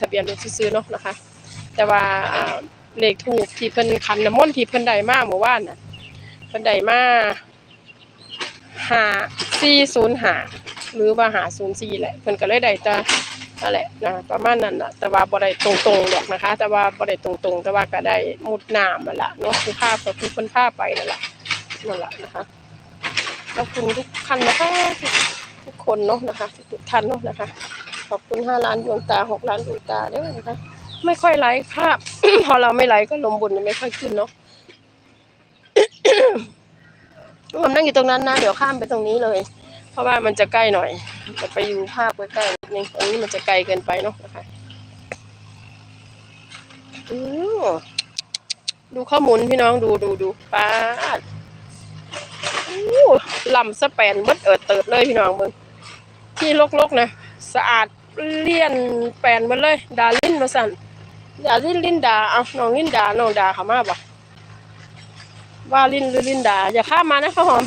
ทะเบียนรถซื้อเนาะนะคะ แต่ว่าเลขถูกที่เพิ่นคันน้ำมนต์ที่เพิ่นได้มาเมื่อวานน่ะเพิ่นได้มาห้าสี่ศูนย์หาหรือว่าหาศูนย์สี่แหละเพิ่นก็เลยได้แต่นั่นแหละนะประมาณนั้นน่ะแต่ว่าบ่ได้ตรงๆหรอกนะคะ แต่ว่าบ่ได้ตรงๆ แต่ว่าก็ได้มุดน้ำนั่นล่ะเนาะคือภาพก็คือเพิ่นพาไปนั่นแหละนั่นแหละนะคะขอบคุณทุกท่านนะคะทุกทุกคนเนาะนะคะทุกท่านเนาะนะคะ ขอบคุณห้าล้านดวงตาหกล้านดวงตาเด้อนะคะไม่ค่อยไลค์ภาพ พอเราไม่ไลค์ก็ลมบุญไม่ค่อยขึ้นเนาะผมนั่งอยู่ตรงนั้นนะเดี๋ยวข้ามไปตรงนี้เลย เพราะว่ามันจะใกล้หน่อยจะไปอยู่ภาพใกล้ๆนิดนึงตรงนี้มันจะไกลเกินไปเนาะนะคะดูข้อมูลพี่น้องดูดูดูป้าดอู้ลำสแปนเบิดเอิดเติดเลยพี่น้องมึงที่ลกๆนะ สะอาดเลี่ยนแปนมาเลย ดาลินมาสั่นดาลินลินดาเอาน้องลินดาน้องดาเขามาบ่ว่าลินหรือลินดา อย่าข้ามมานะข้าวหอม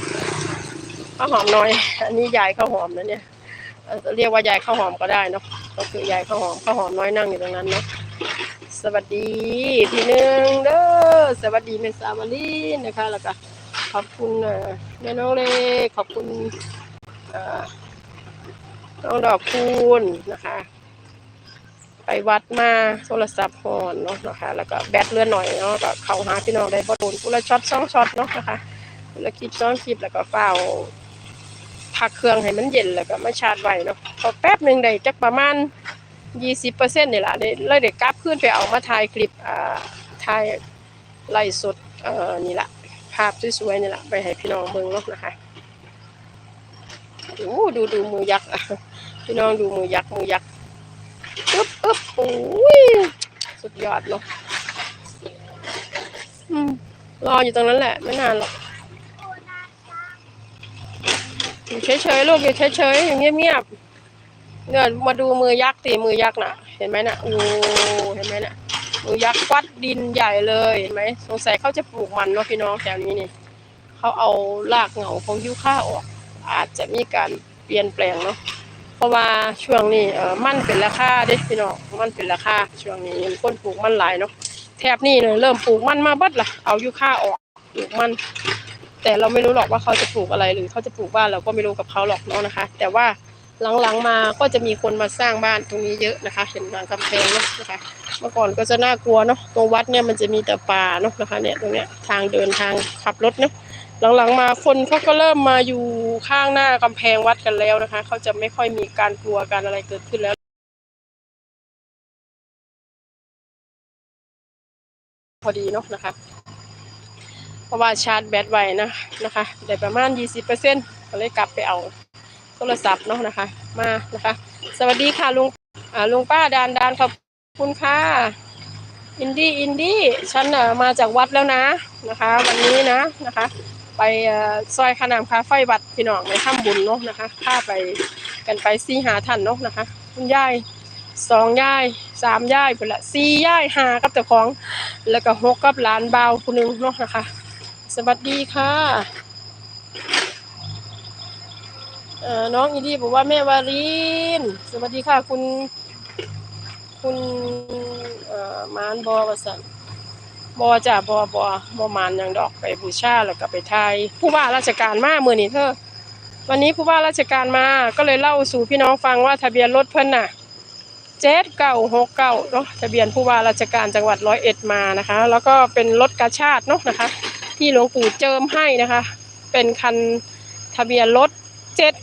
ข้าวหอมน้อย อันนี้ยายข้าวหอมนะเนี่ยเรียกว่ายายข้าวหอมก็ได้เนาะก็คือยายข้าวหอมข้าวหอมน้อยนั่งอยู่ตรงนั้นเนาะสวัสดีทีหนึ่งเด้อสวัสดีเมษาวลีนะคะแล้วก็ขอบคุณแม่น้องเลขอบคุณอ่อ น้องดอกคูณนะคะ ไปวัดมาโทรศัพท์หอนเนาะนะคะ แล้วก็แบตเลื่อนหน่อยเนาะก็เข้าหาพี่น้องได้บอลกุละช็อตสองช็อตเนาะนะคะกุละคลิปสองคลิปแล้วก็เฝ้าพักเครื่องให้มันเย็นแล้วก็มาชาร์จไว้เนาะพอแป๊บหนึ่งได้จักประมาณยี่สิบเปอร์เซ็นต์นี่แหละได้เลยเด็กกลับขึ้นไปเอามาถ่ายคลิปอ่าถ่ายไล่สดเอ่อนี่แหละภาพสวยๆนี่แหละไปให้พี่น้องเบิ่งเนาะนะคะ โอ้ดูดูมือยักษ์อะ พี่น้องดูมือยักษ์มือยักษ์อึ๊บอึ๊บโอ้ยสุดยอดเนาะอืมรออยู่ตรงนั้นแหละ ไม่นานหรอกอยู่เฉยๆลูกอยู่เฉยๆอย่างเงียบๆเนี่ยมาดูมือยักษ์ตีมือยักษ์น่ะ เห็นไหมน่ะโอ้เห็นไหมน่ะมือยักษ์ควัดดินใหญ่เลยเห็นไหมสงสัยเขาจะปลูกมันเนาะพี่น้องแถวนี้นี่เขาเอารากเหงาของยิ้วข้าออก อาจจะมีการเปลี่ยนแปลงเนาะ เพราะว่าช่วงนี้เออมันเป็นราคาเด้พี่น้องมันเป็นราคาช่วงนี้คนปลูกมันหลายเนาะแถบนี้เลยเริ่มปลูกมันมาบิดละเอายูค่าออกปลูกมัน แต่เราไม่รู้หรอกว่าเขาจะปลูกอะไรหรือเขาจะปลูกบ้านเราก็ไม่รู้กับเขาหรอกเนาะนะคะ แต่ว่าหลังๆมาก็จะมีคนมาสร้างบ้านตรงนี้เยอะนะคะ เห็นทางกำแพงเนาะนะคะ เมื่อก่อนก็จะน่ากลัวเนาะตรงวัดเนี่ยมันจะมีแต่ป่าเนาะนะคะเนี่ยตรงเนี้ยทางเดินทางขับรถเนาะ หลังๆมาคนเขาก็เริ่มมาอยู่ข้างหน้ากำแพงวัดกันแล้วนะคะ เขาจะไม่ค่อยมีการกลัวการอะไรเกิดขึ้นแล้วพอดีเนาะนะคะ เพราะว่าชาร์จแบตไว้นะนะคะได้ประมาณ 20%ก็เลยกลับไปเอาโทรศัพท์เนาะนะคะ มานะคะ สวัสดีค่ะลุงอ่าลุงป้าดานดานขอบคุณค่ะอินดี้อินดี้ฉันเอ่มาจากวัดแล้วนะนะคะ วันนี้นะนะคะ ไปซอยขนามคาไฟวัดพี่น้องในถ้ำบุญเนาะนะคะพาไปกันไปสี่หาท่านเนาะนะคะ คุณยายสองยายสามยายไปละสี่ยายหากับเจ้าของ แล้วก็หกกับหลานเบาคนหนึงเนาะนะคะ สวัสดีค่ะเอ่อน้องอีดีบอกว่าแม่วารินสวัสดีค่ะคุณ คุณมานบอวสัน บอจ้ะบอบอบอมานหยังดอกไปบูชาแล้วก็ไปไทย ผู้ว่าราชการมาเมื่อนี้เธอวันนี้ผู้ว่าราชการมาก็เลยเล่าสู่พี่น้องฟังว่าทะเบียนรถเพิ่นน่ะเจ็ดเก้าหกเก้าเนาะทะเบียนผู้ว่าราชการจังหวัดร้อยเอ็ดมานะคะ แล้วก็เป็นรถกาชาติเนาะนะคะ ที่หลวงปู่เจิมให้นะคะ เป็นคันทะเบียนรถเจ็ด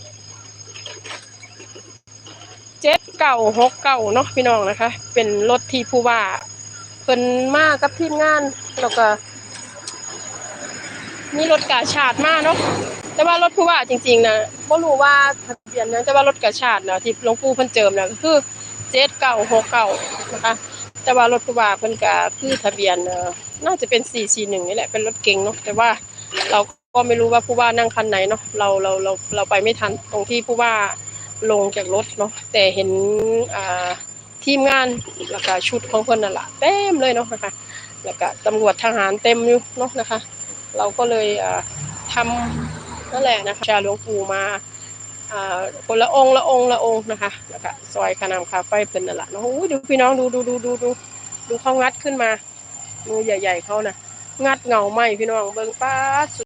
เจ็ดเก้าหกเก้าเนาะพี่น้องนะคะ เป็นรถที่ผู้ว่า เพิ่นมากับทีมงานแล้วก็ มีรถกาชาดมาเนาะแต่ว่ารถผู้ว่าจริงๆนะบ่รู้ว่าทะเบียนนะแต่ว่ารถกาชาดนะที่หลวงปู่เพิ่นเจิมนะก็คือ7969นะคะ แต่ว่ารถผู้ว่าเพิ่นก็คือทะเบียนเน่าจะเป็น441นี่แหละเป็นรถเก๋งเนาะแต่ว่าเราก็ไม่รู้ว่าผู้ว่านั่งคันไหนเนาะเราเราเราเราไปไม่ทันตรงที่ผู้ว่าลงจากรถเนาะแต่เห็นอ่า ทีมงานแล้วก็ชุดของเพิ่นนั่นแหละเต็มเลยเนาะนะคะแล้วก็ตำรวจทหารเต็มอยู่เนาะนะคะ เราก็เลยทำนั่นแหละนะคะชาหลวงปู่มาอ่าคนละองค์ละองค์ละองค์นะคะแล้วก็ซอยคานามคาไฟเพิ่นนั่นแหละเนาะโอ้ดูพี่น้องดูดูดูดูดูดูเขางัดขึ้นมามือใหญ่ ๆเขานะงัดเงาไหมพี่น้องเบิ่งป้า